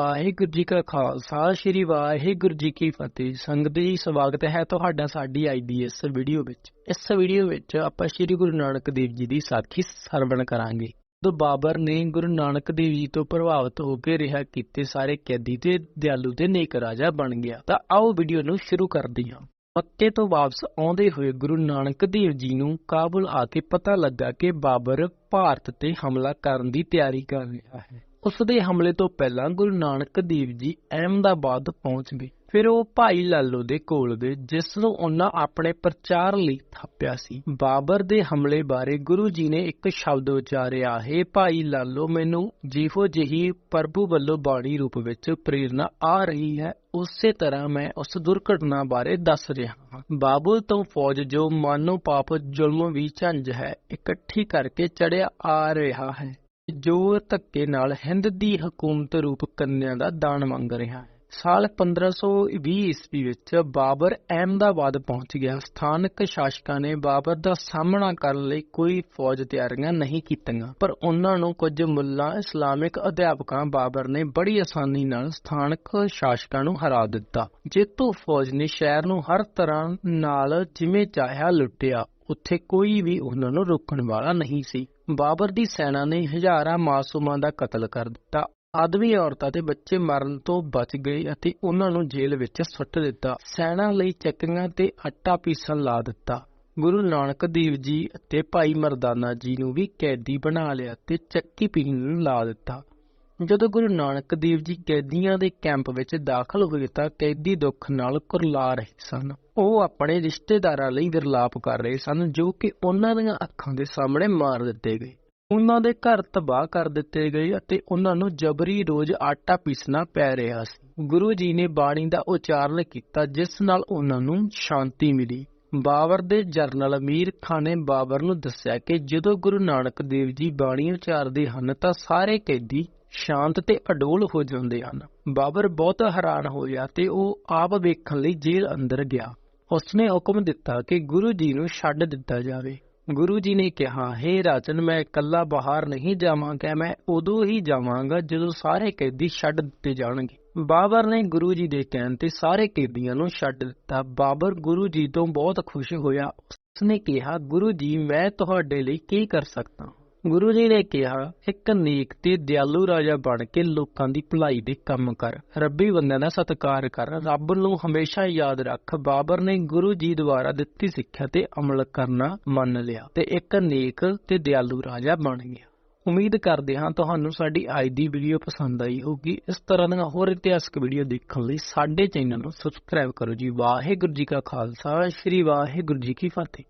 ਵਾਹਿਗੁਰੂ ਜੀ ਕਾ ਖਾਲਸਾ, ਸ੍ਰੀ ਵਾਹਿਗੁਰੂ ਜੀ ਕੀ ਫਤਿਹ। ਸੰਗਤ ਜੀ, ਸਵਾਗਤ ਹੈ ਤੁਹਾਡਾ ਸਾਡੀ ਆਈ ਵੀਡੀਓ ਵਿੱਚ। ਇਸ ਵੀਡੀਓ ਵਿੱਚ ਆਪਾਂ ਸ੍ਰੀ ਗੁਰੂ ਨਾਨਕ ਦੇਵ ਜੀ ਦੀ ਸਾਖੀ ਸਰਵਣ ਕਰਾਂਗੇ। ਜਦੋਂ ਬਾਬਰ ਨੇ ਗੁਰੂ ਨਾਨਕ ਦੇਵ ਜੀ ਤੋਂ ਪ੍ਰਭਾਵਿਤ ਹੋ ਕੇ ਰਿਹਾ, ਕੀਤੇ ਸਾਰੇ ਕੈਦੀ ਤੇ ਦਿਆਲੂ ਤੇ ਨੇਕ ਰਾਜਾ ਬਣ ਗਿਆ, ਤਾਂ ਆਓ ਵੀਡੀਓ ਨੂੰ ਸ਼ੁਰੂ ਕਰਦੇ ਹਾਂ। ਮੱਕੇ ਤੋਂ ਵਾਪਸ ਆਉਂਦੇ ਹੋਏ ਗੁਰੂ ਨਾਨਕ ਦੇਵ ਜੀ ਨੂੰ ਕਾਬੁਲ ਆ ਕੇ ਪਤਾ ਲੱਗਾ ਕਿ ਬਾਬਰ ਭਾਰਤ ਤੇ ਹਮਲਾ ਕਰਨ ਦੀ ਤਿਆਰੀ ਕਰ ਰਿਹਾ ਹੈ। ਉਸ ਦੇ ਹਮਲੇ ਤੋਂ ਪਹਿਲਾਂ ਗੁਰੂ ਨਾਨਕ ਦੇਵ ਜੀ ਅਹਿਮਦਾਬਾਦ ਪਹੁੰਚ ਗਏ। ਫਿਰ ਉਹ ਭਾਈ ਲਾਲੋ ਦੇ ਕੋਲ ਗਏ, ਜਿਸ ਨੂੰ ਉਹਨਾਂ ਆਪਣੇ ਪ੍ਰਚਾਰ ਲਈ ਥਾਪਿਆ ਸੀ। ਬਾਬਰ ਦੇ ਹਮਲੇ ਬਾਰੇ ਗੁਰੂ ਜੀ ਨੇ ਇੱਕ ਸ਼ਬਦ ਉਚਾਰਿਆ, ਹੈ ਭਾਈ ਲਾਲੋ, ਮੈਨੂੰ ਜਿਹੋ ਜਿਹੀ ਪ੍ਰਭੂ ਵੱਲੋਂ ਬਾਣੀ ਰੂਪ ਵਿੱਚ ਪ੍ਰੇਰਣਾ ਆ ਰਹੀ ਹੈ, ਉਸੇ ਤਰ੍ਹਾਂ ਮੈਂ ਉਸ ਦੁਰਘਟਨਾ ਬਾਰੇ ਦੱਸ ਰਿਹਾ ਹਾਂ। ਬਾਬੁਲ ਤੋਂ ਫੌਜ ਜੋ ਮਾਨੋ ਪਾਪ ਜ਼ੁਲਮ ਵੀ ਝੰਜ ਹੈ, ਇਕੱਠੀ ਕਰਕੇ ਚੜਿਆ ਆ ਰਿਹਾ ਹੈ। ਜੋ ਧੱਕੇ ਨਾਲ ਹਿੰਦ ਦੀ ਹਕੂਮਤ ਰੂਪ ਕੰਨਿਆ ਦਾ ਦਾਨ ਮੰਗ ਰਿਹਾ ਹੈ। ਸਾਲ 1520 ਈਸਵੀ ਵਿੱਚ ਬਾਬਰ ਅਹਿਮਦਾਬਾਦ ਪਹੁੰਚ ਗਿਆ। ਸਥਾਨਕ ਸ਼ਾਸਕਾਂ ਨੇ ਬਾਬਰ ਦਾ ਸਾਹਮਣਾ ਕਰਨ ਲਈ ਕੋਈ ਫੌਜ ਤਿਆਰੀਆਂ ਨਹੀਂ ਕੀਤੀਆਂ, ਪਰ ਉਹਨਾਂ ਨੂੰ ਕੁਝ ਮੁੱਲਾ ਇਸਲਾਮਿਕ ਅਧਿਆਪਕਾਂ ਬਾਬਰ ਨੇ ਬੜੀ ਆਸਾਨੀ ਨਾਲ ਸਥਾਨਕ ਸ਼ਾਸਕਾਂ ਨੂੰ ਹਰਾ ਦਿੱਤਾ। ਜੇਤੂ ਫੌਜ ਨੇ ਸ਼ਹਿਰ ਨੂੰ ਹਰ ਤਰ੍ਹਾਂ ਨਾਲ ਜਿਵੇਂ ਚਾਹਿਆ ਲੁੱਟਿਆ। ਉੱਥੇ ਕੋਈ ਵੀ ਉਹਨਾਂ ਨੂੰ ਰੋਕਣ ਵਾਲਾ ਨਹੀਂ ਸੀ। ਬਾਬਰ ਦੀ ਸੈਨਾ ਨੇ ਹਜ਼ਾਰਾਂ ਮਾਸੂਮਾਂ ਦਾ ਕਤਲ ਕਰ ਦਿੱਤਾ। ਆਦਮੀ ਔਰਤਾਂ ਤੇ ਬੱਚੇ ਮਰਨ ਤੋਂ ਬਚ ਗਏ ਅਤੇ ਉਹਨਾਂ ਨੂੰ ਜੇਲ੍ਹ ਵਿੱਚ ਸੁੱਟ ਦਿੱਤਾ। ਸੈਨਾ ਲਈ ਚੱਕੀਆਂ ਤੇ ਆਟਾ ਪੀਸਣ ਲਾ ਦਿੱਤਾ। ਗੁਰੂ ਨਾਨਕ ਦੇਵ ਜੀ ਅਤੇ ਭਾਈ ਮਰਦਾਨਾ ਜੀ ਨੂੰ ਵੀ ਕੈਦੀ ਬਣਾ ਲਿਆ ਤੇ ਚੱਕੀ ਪੀਣ ਲਾ ਦਿੱਤਾ। ਜਦੋਂ ਗੁਰੂ ਨਾਨਕ ਦੇਵ ਜੀ ਕੈਦੀਆਂ ਦੇ ਕੈਂਪ ਵਿੱਚ ਦਾਖਲ ਹੋਏ ਤਾਂ ਕੈਦੀ ਦੁੱਖ ਨਾਲ ਕੁਰਲਾ ਰਹੇ ਸਨ। ਉਹ ਆਪਣੇ ਰਿਸ਼ਤੇਦਾਰਾਂ ਲਈ ਵਿਰਲਾਪ ਕਰ ਰਹੇ ਸਨ, ਜੋ ਕਿ ਉਹਨਾਂ ਦੀਆਂ ਅੱਖਾਂ ਦੇ ਸਾਹਮਣੇ ਮਾਰ ਦਿੱਤੇ ਗਏ। ਉਹਨਾਂ ਦੇ ਘਰ ਤਬਾਹ ਕਰ ਦਿੱਤੇ ਗਏ ਅਤੇ ਉਹਨਾਂ ਨੂੰ ਜਬਰੀ ਰੋਜ਼ ਆਟਾ ਪੀਸਣਾ ਪੈ ਰਿਹਾ ਸੀ। ਗੁਰੂ ਜੀ ਨੇ ਬਾਣੀ ਦਾ ਉਚਾਰਨ ਕੀਤਾ, ਜਿਸ ਨਾਲ ਉਹਨਾਂ ਨੂੰ ਸ਼ਾਂਤੀ ਮਿਲੀ। ਬਾਬਰ ਦੇ ਜਰਨਲ ਅਮੀਰ ਖਾਨ ਨੇ ਬਾਬਰ ਨੂੰ ਦੱਸਿਆ ਕਿ ਜਦੋਂ ਗੁਰੂ ਨਾਨਕ ਦੇਵ ਜੀ ਬਾਣੀ ਉਚਾਰਦੇ ਹਨ ਤਾਂ ਸਾਰੇ ਕੈਦੀ ਸ਼ਾਂਤ ਤੇ ਅਡੋਲ ਹੋ ਜਾਂਦੇ ਹਨ। ਬਾਬਰ ਬਹੁਤ ਹੈਰਾਨ ਹੋਇਆ ਤੇ ਉਹ ਆਪ ਵੇਖਣ ਲਈ ਜੇਲ੍ਹ ਅੰਦਰ ਗਿਆ। ਉਸਨੇ ਹੁਕਮ ਦਿੱਤਾ ਕਿ ਗੁਰੂ ਜੀ ਨੂੰ ਛੱਡ ਦਿੱਤਾ ਜਾਵੇ। ਗੁਰੂ ਜੀ ਨੇ ਕਿਹਾ, ਹੈ ਰਾਜਨ, ਮੈਂ ਇਕੱਲਾ ਬਾਹਰ ਨਹੀਂ ਜਾਵਾਂਗਾ, ਮੈਂ ਉਦੋਂ ਹੀ ਜਾਵਾਂਗਾ ਜਦੋਂ ਸਾਰੇ ਕੈਦੀ ਛੱਡ ਦਿੱਤੇ ਜਾਣਗੇ। ਬਾਬਰ ਨੇ ਗੁਰੂ ਜੀ ਦੇ ਕਹਿਣ ਤੇ ਸਾਰੇ ਕੈਦੀਆਂ ਨੂੰ ਛੱਡ ਦਿੱਤਾ। ਬਾਬਰ ਗੁਰੂ ਜੀ ਤੋਂ ਬਹੁਤ ਖੁਸ਼ ਹੋਇਆ। ਉਸਨੇ ਕਿਹਾ, ਗੁਰੂ ਜੀ, ਮੈਂ ਤੁਹਾਡੇ ਲਈ ਕੀ ਕਰ ਸਕਦਾ ਗੁਰੂ ਜੀ ਨੇ ਕਿਹਾ, ਇੱਕ ਨੇਕ ਤੇ ਦਿਆਲੂ ਰਾਜਾ ਬਣ ਕੇ ਲੋਕਾਂ ਦੀ ਭਲਾਈ ਦੇ ਕੰਮ ਕਰ। ਰੱਬੀ ਬੰਦਿਆਂ ਦਾ ਸਤਿਕਾਰ ਕਰ। ਰੱਬ ਨੂੰ ਹਮੇਸ਼ਾ ਯਾਦ ਰੱਖ। ਬਾਬਰ ਨੇ ਗੁਰੂ ਜੀ ਦੁਆਰਾ ਦਿੱਤੀ ਸਿੱਖਿਆ ਤੇ ਅਮਲ ਕਰਨਾ ਮੰਨ ਲਿਆ ਤੇ ਇੱਕ ਨੇਕ ਤੇ ਦਿਆਲੂ ਰਾਜਾ ਬਣ ਗਿਆ। ਉਮੀਦ ਕਰਦੇ ਹਾਂ ਤੁਹਾਨੂੰ ਸਾਡੀ ਅੱਜ ਦੀ ਵੀਡੀਓ ਪਸੰਦ ਆਈ ਹੋਊਗੀ। ਇਸ ਤਰ੍ਹਾਂ ਦੀਆਂ ਹੋਰ ਇਤਿਹਾਸਕ ਵੀਡੀਓ ਦੇਖਣ ਲਈ ਸਾਡੇ ਚੈਨਲ ਨੂੰ ਸਬਸਕ੍ਰਾਈਬ ਕਰੋ ਜੀ। ਵਾਹਿਗੁਰੂ ਜੀ ਕਾ ਖਾਲਸਾ। ਸ੍ਰੀ ਵਾਹਿਗੁਰੂ ਜੀ ਕੀ ਫਤਿਹ।